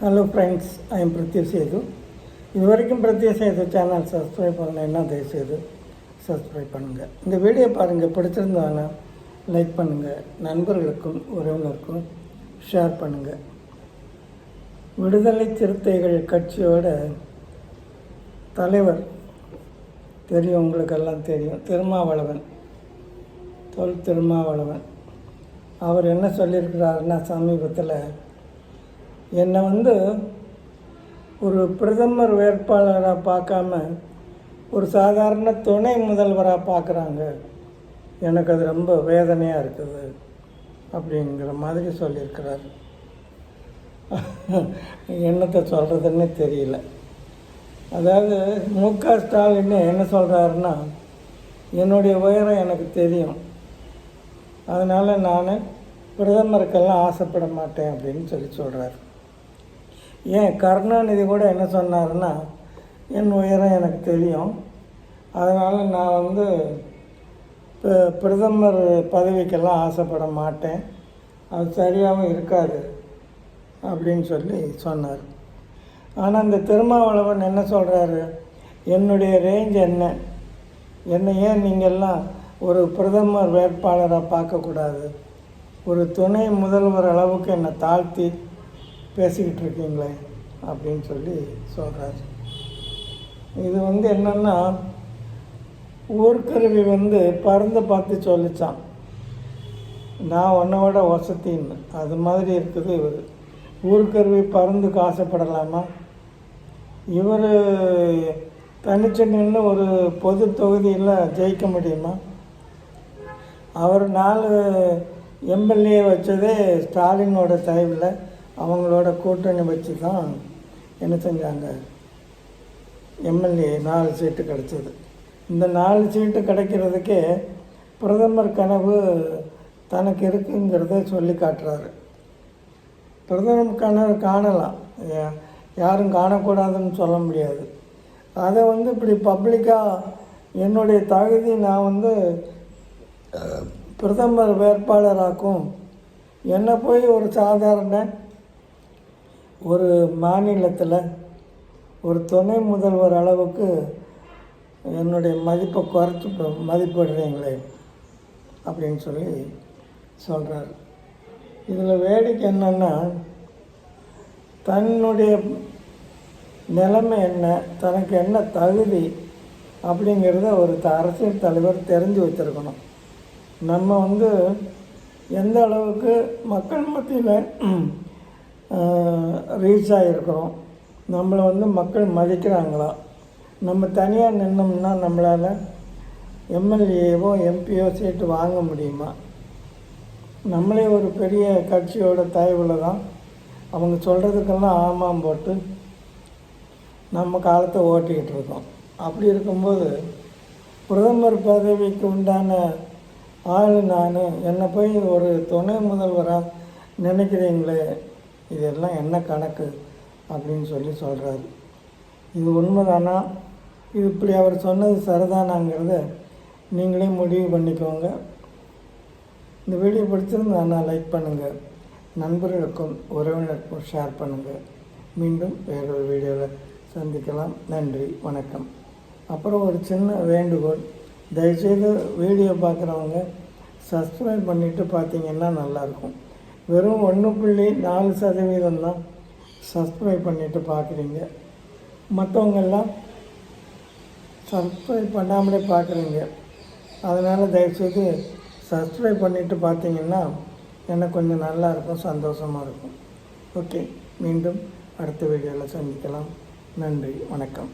Hello friends I am Prathyu Sethu இது வரைக்கும் Prathyu Setu channel subscribe பண்ணலைன்னா தயவுசெய்து சப்ஸ்கிரைப் பண்ணுங்கள் இந்த வீடியோ பாருங்கள் பிடிச்சிருந்தாங்கன்னா லைக் பண்ணுங்கள் நண்பர்களுக்கும் உறவினருக்கும் ஷேர் பண்ணுங்கள் விடுதலை சிறுத்தைகள் கட்சியோட தலைவர் தெரியும் உங்களுக்கெல்லாம் தெரியும். திருமாவளவன் தொல் திருமாவளவன். அவர் என்ன சொல்லியிருக்கிறாருன்னா சமீபத்தில் என்னை வந்து ஒரு பிரதமர் வேட்பாளராக பார்க்காம ஒரு சாதாரண துணை முதல்வராக பார்க்குறாங்க. எனக்கு அது ரொம்ப வேதனையாக இருக்குது அப்படிங்கிற மாதிரி சொல்லியிருக்கிறார். என்னத்தை சொல்கிறதுன்னு தெரியல. அதாவது மு க ஸ்டாலின் என்ன சொல்கிறாருன்னா என்னுடைய உயரம் எனக்கு தெரியும். அதனால் நான் பிரதமருக்கெல்லாம் ஆசைப்பட மாட்டேன் அப்படின்னு சொல்லி சொல்கிறார் ஏன் கருணாநிதி கூட என்ன சொன்னாருன்னா என் உயரம் எனக்கு தெரியும். அதனால் நான் வந்து ப- பிரதமர் பதவிக்கெல்லாம் ஆசைப்பட மாட்டேன். அது சரியாகவும் இருக்காது. அப்படின்னு சொல்லி சொன்னார். ஆனால் இந்த திருமாவளவன் என்ன சொல்கிறாரு என்னுடைய ரேஞ்ச் என்ன? என்னை ஏன் நீங்கள்லாம் ஒரு பிரதமர் வேட்பாளராக பார்க்கக்கூடாது? ஒரு துணை முதல்வர் அளவுக்கு என்னை தாழ்த்தி பேசிக்கிட்டு இருக்கீங்களே அப்படின்னு சொல்லி சொல்கிறாரு இது வந்து என்னென்னா ஊர்க்கருவி வந்து பறந்து பார்த்து சொல்லிச்சான். நான் உன்னோட வசத்தின்னு அது மாதிரி இருக்குது இவர். ஊர்க்கருவி பறந்துக்கு ஆசைப்படலாமா இவர் தனிச்சு நின்று ஒரு பொது தொகுதியில் ஜெயிக்க முடியுமா? அவர் நாலு எம்எல்ஏ வச்சதே ஸ்டாலினோட தயவில் அவங்களோட கூட்டணி வச்சு தான் என்ன செஞ்சாங்க? எம்எல்ஏ நாலு சீட்டு கிடச்சிது. இந்த நாலு சீட்டு கிடைக்கிறதுக்கே பிரதமர் கனவு தனக்கு இருக்குங்கிறத சொல்லி காட்டுறாரு. பிரதமர் கனவு காணலாம். யாரும் காணக்கூடாதுன்னு சொல்ல முடியாது. அதை வந்து இப்படி பப்ளிக்காக என்னுடைய தகுதி நான் வந்து பிரதமர் வேட்பாளராக்கும் என்னை போய் ஒரு சாதாரண ஒரு மாநிலத்தில் ஒரு துணை முதல்வர் அளவுக்கு என்னுடைய மதிப்பை குறைச்சி மதிப்பிடுறீங்களே அப்படின்னு சொல்லி சொல்கிறார் இதில் வேடிக்கை என்னென்னா தன்னுடைய நிலைமை என்ன தனக்கு என்ன தகுதி அப்படிங்கிறத ஒரு த- அரசியல் தலைவர் தெரிஞ்சு வச்சுருக்கணும். நம்ம வந்து எந்த அளவுக்கு மக்கள் மத்தியில் ரீச் ஆகிருக்கிறோம் நம்மளை வந்து மக்கள் மதிக்கிறாங்களா? நம்ம தனியாக நின்னோம்னா நம்மளால் எம்எல்ஏவோ எம்பியோ சீட்டு வாங்க முடியுமா? நம்மளே ஒரு பெரிய கட்சியோட தயவில் தான் அவங்க சொல்கிறதுக்கெல்லாம் ஆமாம் போட்டு நம்ம காலத்தை ஓட்டிக்கிட்டு இருக்கோம். அப்படி இருக்கும்போது பிரதமர் பதவிக்கு உண்டான ஆள் நான் என்னை போய் ஒரு துணை முதல்வராக நினைக்கிறீங்களே? இதெல்லாம் என்ன கணக்கு அப்படின்னு சொல்லி சொல்கிறாரு இது உண்மைதானா? இது இப்படி அவர் சொன்னது சரிதானாங்கிறத நீங்களே முடிவு பண்ணிக்கோங்க. இந்த வீடியோ பிடிச்சிருந்தானா லைக் பண்ணுங்கள் நண்பர்களுக்கும் உறவினருக்கும் ஷேர் பண்ணுங்கள் மீண்டும் வேறொரு வீடியோவில் சந்திக்கலாம். நன்றி வணக்கம். அப்புறம் ஒரு சின்ன வேண்டுகோள். தயவுசெய்து வீடியோ பார்க்குறவங்க சப்ஸ்கிரைப் பண்ணிவிட்டு பார்த்தீங்கன்னா நல்லாயிருக்கும் வெறும் ஒன்று புள்ளி நாலு சதவீதம் தான் சப்ஸ்கிரைப் பண்ணிவிட்டு பார்க்குறீங்க மற்றவங்கெல்லாம் சப்ஸ்கிரைப் பண்ணாமலே பார்க்குறீங்க அதனால் தயவுசெய்து சப்ஸ்கிரைப் பண்ணிவிட்டு பார்த்தீங்கன்னா எனக்கு கொஞ்சம் நல்லா இருக்கும் சந்தோஷமாக இருக்கும். ஓகே மீண்டும் அடுத்த வீடியோவில் சந்திக்கலாம். நன்றி வணக்கம்.